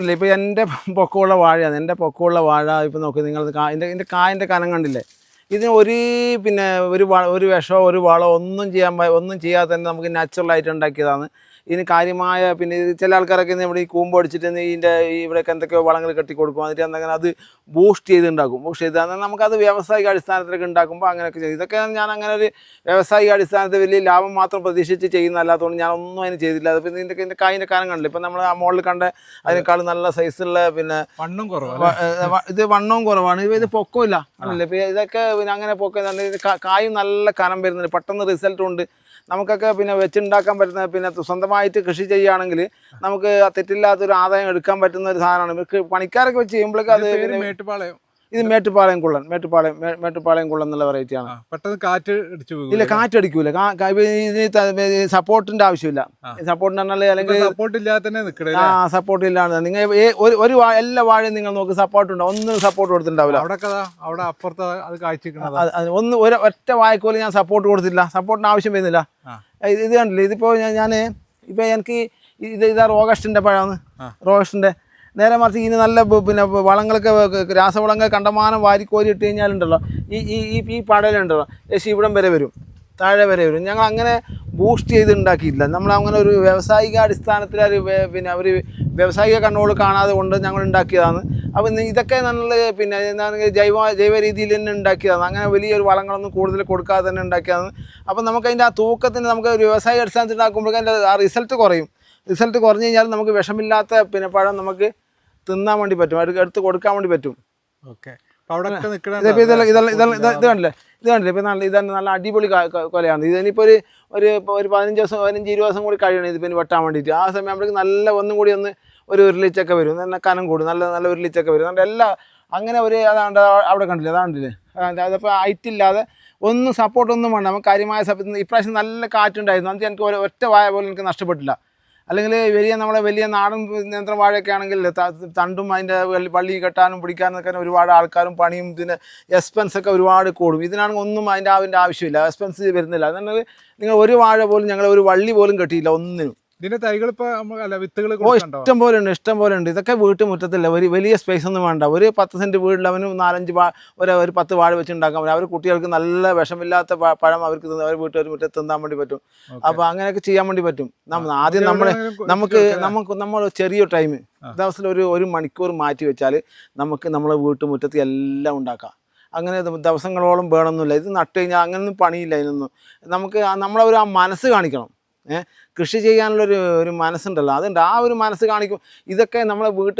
ഇല്ല ഇപ്പോൾ എന്റെ പൊക്കമുള്ള വാഴയാണ് എന്റെ പൊക്കമുള്ള വാഴ ഇപ്പോൾ നോക്കി നിങ്ങൾ ഇതിന്റെ ഇതിന്റെ കായന്റെ കനം കണ്ടില്ലേ? ഇതിന് ഒരു പിന്നെ ഒരു ഒരു വിഷമോ ഒരു വളമോ ഒന്നും ചെയ്യാൻ ഒന്നും ചെയ്യാതെ തന്നെ നമുക്ക് നാച്ചുറലായിട്ട് ആയിട്ട് ഉണ്ടാക്കിയതാണ്. ഇതിന് കാര്യമായ പിന്നെ ചില ആൾക്കാരൊക്കെ ഇന്ന് ഇവിടെ ഈ കൂമ്പ് അടിച്ചിട്ട് ഇതിന്റെ ഇവിടെയൊക്കെ എന്തൊക്കെയോ വളങ്ങൾ കെട്ടി കൊടുക്കും. എന്നിട്ട് എന്തെങ്കിലും അത് ബൂസ്റ്റ് ചെയ്ത് ഉണ്ടാക്കും. ബൂസ്റ്റ് ചെയ്ത് എന്നാൽ നമുക്കത് വ്യാവസായിക അടിസ്ഥാനത്തിലൊക്കെ ഉണ്ടാക്കുമ്പോൾ അങ്ങനെയൊക്കെ ചെയ്യും. ഇതൊക്കെ ഞാൻ അങ്ങനെ ഒരു വ്യാവസായിക അടിസ്ഥാനത്തിൽ വലിയ ലാഭം മാത്രം പ്രതീക്ഷിച്ച് ചെയ്യുന്നതല്ലാത്തതുകൊണ്ട് ഞാൻ ഒന്നും അതിന് ചെയ്തില്ല അത് പിന്നെ ഇതിന്റെ ഇതിന്റെ കായിന്റെ കാലം കണ്ടില്ല? ഇപ്പം നമ്മൾ ആ മോളിൽ കണ്ട അതിനേക്കാൾ നല്ല സൈസുള്ള പിന്നെ വണ്ണം കുറവാണ് ഇത് വണ്ണവും കുറവാണ്. ഇത് പൊക്കമില്ല ഇതൊക്കെ പിന്നെ അങ്ങനെ പോക്കെ കായും നല്ല കനം വരുന്നുണ്ട്. പെട്ടെന്ന് റിസൾട്ട് ഉണ്ട്. നമുക്കൊക്കെ പിന്നെ വെച്ചുണ്ടാക്കാൻ പറ്റുന്ന പിന്നെ സ്വന്തമായിട്ട് കൃഷി ചെയ്യുകയാണെങ്കിൽ നമുക്ക് തെറ്റില്ലാത്തൊരു ആദായം എടുക്കാൻ പറ്റുന്ന ഒരു സാധനമാണ്. പണിക്കാരൊക്കെ വെച്ച് ചെയ്യുമ്പോഴേക്കും അത് മേട്ടുപാളയം. ഇത് മേട്ടുപാളയം കുള്ളൻ മേട്ടുപാളയം മേട്ടുപാളയം കുള്ളൻ എന്നുള്ള വെറൈറ്റി ആണ്. പെട്ടെന്ന് കാറ്റ് അടിച്ചു ഇല്ല കാറ്റടിക്കൂല കാ- കാ- ഇതിന് സപ്പോർട്ടിന്റെ ആവശ്യമില്ല. സപ്പോർട്ട് സപ്പോർട്ടിന് പറഞ്ഞാൽ അല്ലെങ്കിൽ സപ്പോർട്ട് ഇല്ലാതെ ആ സപ്പോർട്ട് ഇല്ലാണ്ട് നിങ്ങൾ ഒരു എല്ലാ വാഴയും നിങ്ങൾ നോക്ക് സപ്പോർട്ട് ഉണ്ടോ ഒന്നും സപ്പോർട്ട് കൊടുത്തിട്ടുണ്ടാവില്ല. അവിടെ അവിടെ അപ്പുറത്ത് അത് ഒന്ന് ഒരു ഒറ്റ വായ്ക്കോൽ ഞാൻ സപ്പോർട്ട് കൊടുത്തില്ല സപ്പോർട്ടിന് ആവശ്യം വരുന്നില്ല. ഇത് കണ്ടില്ല? ഇതിപ്പോ ഞാൻ ഇപ്പോൾ എനിക്ക് ഇത് ഇതാ റോഗസ്റ്റിന്റെ പഴമാണ്. ആ. നേരെ മറിച്ച് ഇനി നല്ല പിന്നെ വളങ്ങളൊക്കെ രാസവളങ്ങൾ കണ്ടമാനം വാരിക്കോരി ഇട്ട് കഴിഞ്ഞാലുണ്ടല്ലോ ഈ ഈ ഈ പടലുണ്ടല്ലോ ഏശി ഇവിടം വരെ വരും താഴെ വരെ വരും. ഞങ്ങൾ അങ്ങനെ ബൂസ്റ്റ് ചെയ്ത് ഉണ്ടാക്കിയില്ല നമ്മൾ അങ്ങനെ ഒരു വ്യാവസായിക അടിസ്ഥാനത്തിൽ ഒരു പിന്നെ ഒരു വ്യാവസായിക കണ്ണോട് കാണാതെ കൊണ്ട് ഞങ്ങൾ ഉണ്ടാക്കിയതാണ്. അപ്പം ഇതൊക്കെ നല്ല പിന്നെ എന്താണ് ജൈവ ജൈവ രീതിയിൽ തന്നെ ഉണ്ടാക്കിയതാണ്. അങ്ങനെ വലിയൊരു വളങ്ങളൊന്നും കൂടുതൽ കൊടുക്കാതെ തന്നെ ഉണ്ടാക്കിയതാണ്. അപ്പം നമുക്ക് അതിന്റെ ആ തൂക്കത്തിന് നമുക്ക് ഒരു വ്യവസായ അടിസ്ഥാനത്തിൽ ഉണ്ടാക്കുമ്പോഴേക്കും അതിന്റെ ആ റിസൾട്ട് കുറയും. റിസൾട്ട് കുറഞ്ഞു കഴിഞ്ഞാൽ നമുക്ക് വിഷമില്ലാത്ത പിന്നെ പഴം നമുക്ക് തിന്നാൻ വേണ്ടി പറ്റും. എടുത്ത് എടുത്ത് കൊടുക്കാൻ വേണ്ടി പറ്റും. ഓക്കെ. ഇത് കണ്ടില്ല കണ്ടില്ലേ? ഇത് കണ്ടില്ലേ? ഇപ്പം നല്ല ഇതാണ് നല്ല അടിപൊളി കൊലയാണ്. ഇതിനിപ്പോൾ ഒരു ഒരു ഒരു പതിനഞ്ച് ദിവസം പതിനഞ്ച് ഇരുപത് ദിവസം കൂടി കഴിയണം ഇത് പിന്നെ വെട്ടാൻ വേണ്ടിയിട്ട്. ആ സമയം ആകുമ്പോഴേക്കും നല്ല ഒന്നും കൂടി ഒന്ന് ഒരു ഉരുളിച്ചൊക്കെ വരും. നല്ല കനം കൂടും. നല്ല നല്ല ഉരുളിച്ചൊക്കെ വരും. അതുകൊണ്ട് എല്ലാ അങ്ങനെ ഒരു അതാണ്ട് അവിടെ കണ്ടില്ലേ? അതാണ്ടില്ലേ അതിപ്പോൾ ഹൈറ്റില്ലാതെ ഒന്നും സപ്പോർട്ടൊന്നും വേണ്ട. നമുക്ക് കാര്യമായ സപ്പോർട്ട് ഇപ്രാവശ്യം നല്ല കാറ്റുണ്ടായിരുന്നു. അത് എനിക്ക് ഒരു ഒറ്റ വായ പോലും എനിക്ക് നഷ്ടപ്പെട്ടില്ല. അല്ലെങ്കിൽ വലിയ നമ്മുടെ വലിയ നാടൻ നിയന്ത്രണ വാഴയൊക്കെ ആണെങ്കിൽ തണ്ടും അതിന്റെ വള്ളി- കെട്ടാനും പിടിക്കാനും ഒക്കെ ഒരുപാട് ആൾക്കാരും പണിയും ഇതിന് എക്സ്പെൻസ് ഒക്കെ ഒരുപാട് കൂടും. ഇതിനാണെങ്കിൽ ഒന്നും അതിന്റെ അതിന്റെ ആവശ്യമില്ല. എക്സ്പെൻസ് വരുന്നില്ല. അതുകൊണ്ട് നിങ്ങൾ ഒരു വാഴ പോലും ഞങ്ങൾ ഒരു വള്ളി പോലും കെട്ടിയില്ല ഒന്നിനും. ഇതിന്റെ തൈകൾ ഇപ്പൊ അല്ല വിത്തുകൾ ഓ ഇഷ്ടം പോലെ ഉണ്ട് ഇഷ്ടം പോലെ ഉണ്ട്. ഇതൊക്കെ വീട്ടുമുറ്റത്തില്ല ഒരു വലിയ സ്പേസ് ഒന്നും വേണ്ട. ഒരു പത്ത് സെന്റ് വീട്ടിൽ അവന് നാലഞ്ച് ഒരു ഒരു പത്ത് വാഴ വെച്ച് ഉണ്ടാക്കാൻ പറ്റും. അവർ കുട്ടികൾക്ക് നല്ല വിഷമില്ലാത്ത പഴം അവർക്ക് അവർ വീട്ടിൽ ഒരു മുറ്റത്ത് തിന്നാൻ വേണ്ടി പറ്റും. അപ്പൊ അങ്ങനെയൊക്കെ ചെയ്യാൻ വേണ്ടി പറ്റും. ആദ്യം നമ്മൾ നമുക്ക് നമുക്ക് നമ്മൾ ചെറിയ ടൈം ദിവസത്തിൽ ഒരു ഒരു മണിക്കൂർ മാറ്റി വെച്ചാൽ നമുക്ക് നമ്മളെ വീട്ടുമുറ്റത്ത് എല്ലാം ഉണ്ടാക്കാം. അങ്ങനെ ദിവസങ്ങളോളം വേണമെന്നില്ല ഇത് നട്ട് കഴിഞ്ഞാൽ അങ്ങനൊന്നും പണിയില്ല അതിനൊന്നും. നമുക്ക് നമ്മളെ ഒരു ആ മനസ്സ് കാണിക്കണം. കൃഷി ചെയ്യാനുള്ളൊരു ഒരു മനസ്സുണ്ടല്ലോ. അതുണ്ട് ആ ഒരു മനസ്സ് കാണിക്കും. ഇതൊക്കെ നമ്മളെ വീട്ടിൽ